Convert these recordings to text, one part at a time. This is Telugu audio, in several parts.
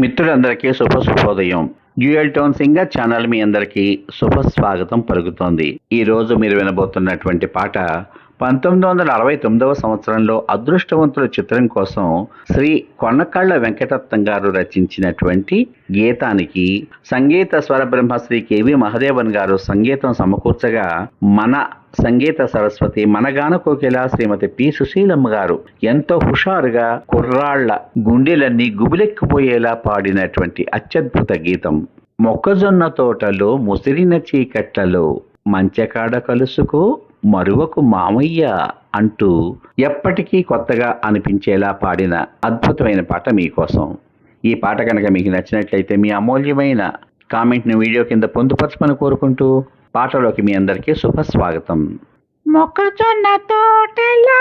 మిత్రులందరికీ శుభ శుభోదయం డ్యూయల్ టోన్ సింగర్ ఛానల్ మీ అందరికీ శుభ స్వాగతం పలుకుతోంది. ఈ రోజు మీరు వినబోతున్నటువంటి పాట పంతొమ్మిది వందల అరవై తొమ్మిదవ సంవత్సరంలో అదృష్టవంతుల చిత్రం కోసం శ్రీ కొన్నకళ్ళ వెంకటరత్నం గారు రచించినటువంటి గీతానికి సంగీత స్వరబ్రహ్మ శ్రీ కెవి మహదేవన్ గారు సంగీతం సమకూర్చగా మన సంగీత సరస్వతి మనగాన కోకిల శ్రీమతి పి. సుశీలమ్మ గారు ఎంతో హుషారుగా కుర్రాళ్ళ గుండెలన్నీ గుబులెక్కిపోయేలా పాడినటువంటి అత్యద్భుత గీతం. మొక్కజొన్న తోటలో ముసిరిన చీకట్లలో మంచెకాడ కలుసుకో మరువకు మామయ్య అంటూ ఎప్పటికీ కొత్తగా అనిపించేలా పాడిన అద్భుతమైన పాట మీకోసం. ఈ పాట కనుక మీకు నచ్చినట్లయితే మీ అమూల్యమైన కామెంట్ని వీడియో కింద పొందుపరచమని కోరుకుంటూ పాటలోకి మీ అందరికీ శుభస్వాగతం. మొక్కజొన్న తోటలో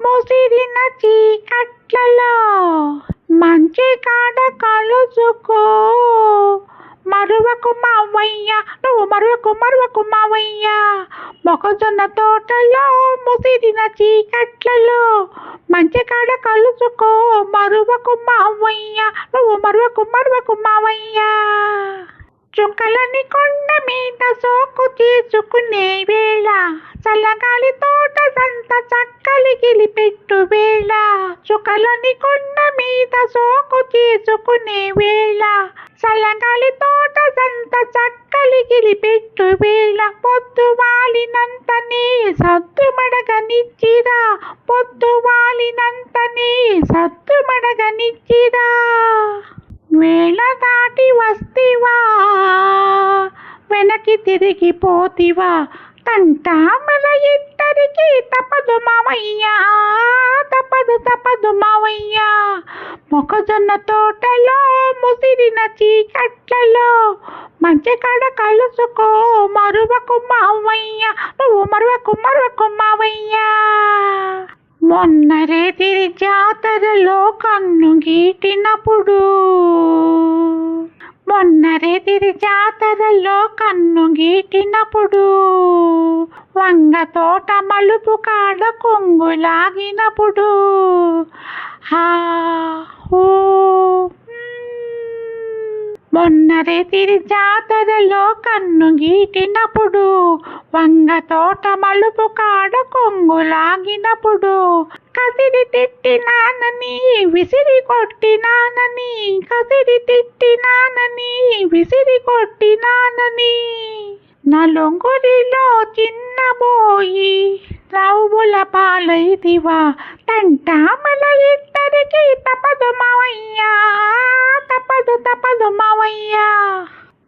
ముసిరిన కుమావయ్య మొక్కజొన్న తోటలో ముసిరిన చీకట్లలో మంచి కాడ కలుసుకో మరువకు మావయ్య నువ్వు మరువకు మరువకు మావయ్య చుక్కలని కొండ మీద సోకు తీసుకునే వేళ చల్లగాలి తోట సంత చక్కలి గిలిపెట్టు వేళ చుక్కలని కొండ మీద సోకు తీసుకునే వేళ చల్లగాలి తోట సంత చక్క గిలిపెట్టు వేళ పొద్దు వాలినంతనే సత్తు మడగనిచ్చిరా పొద్దు వాలినంతనే సత్తు మడగనిచ్చిరా వేళ దాటి వస్తివా. వెనక్కి తిరిగిపోతివా తంటా మన తప్పదు మావయ్యా తప్పదు తప్పదు మావయ్యా మొక్కజొన్న తోటలో ముసిరిన చీకట్లలో మంచి కాడ కలుసుకో మరువకు మావయ్య నువ్వు మరువకు మరువకు మావయ్య మొన్న రేతిరి జాతరలో కన్ను గీటినప్పుడు మొన్న తిరి జాతరలో కన్ను గీటినప్పుడు వంగ తోట మలుపు కాడ కొంగు లాగినప్పుడు. హా హూ. మొన్న రేతిరి జాతరలో కన్ను గీటినప్పుడు వంగ తోట మలుపు కాడ కొంగు లాగినప్పుడు. కసిరి తిట్టినానని విసిరి కొట్టినానని కసిరి తిట్టినానని విసిరి కొట్టినానని. నలుగురిలో చిన్నబోయి రవ్వుల పాలైదివా తంటామల ఇద్దరికి తపదు మావయ్యా తపదు తపదు మావయ్యా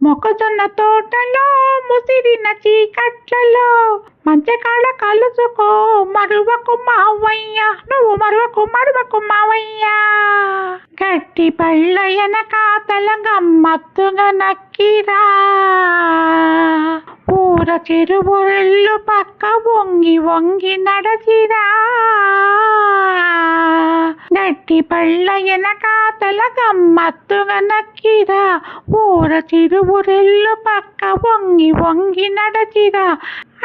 మొక్కజొన్న తోటలో ముసిరిన చీకట్లలో మంచకాడ కలుసుకో మరువకు మావయ్య. నువ్వు మరువకు మరువకు మావయ్యా. గట్టి పళ్ళ వెనకాతల గమ్మత్తుగా నక్కిరా. ఊర చెరువురెల్లు పక్క వంగి వంగి నడచిరా. అరటి పళ్ళ వెనకాతల గమ్మత్తుగా నక్కిరా ఊర చిరువురెల్లు పక్క వంగి వంగి నడచిరా.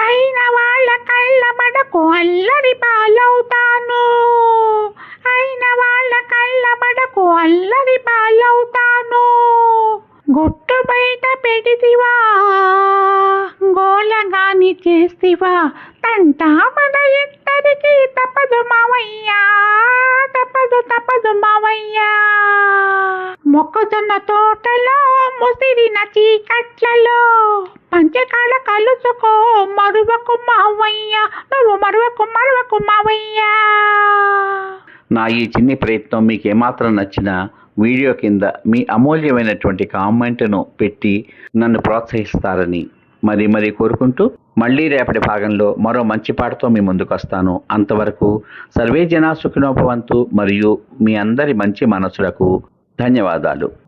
అయిన వాళ్ళ కళ్ళ మడకు అల్లరి పాలవుతాను. అయిన వాళ్ళ కళ్ళ మడకు అల్లరి పాలవుతాను. గుట్టు బయట పెడితివా. గోలగాని చేస్తివా. తంటా మన ఇద్దరికి తప్పదు మావయ్యా తప్పదు తప్పదు మొక్కజొన్న తోటలో ముసిరిన చీకట్లలో పంచకాల కలుసుకో మరువకు మావయ్యా. నువ్వు మరువకు మరువకు మావయ్యా. నా ఈ చిన్ని ప్రయత్నం మీకు ఏమాత్రం నచ్చినా వీడియో కింద మీ అమూల్యమైనటువంటి కామెంట్ను పెట్టి నన్ను ప్రోత్సహిస్తారని మరి మరి కోరుకుంటూ మళ్ళీ రేపటి భాగంలో మరో మంచి పాటతో మీ ముందుకు వస్తాను. అంతవరకు సర్వే జనా సుఖినోపవంతు మరియు మీ అందరి మంచి మనసులకు ధన్యవాదాలు.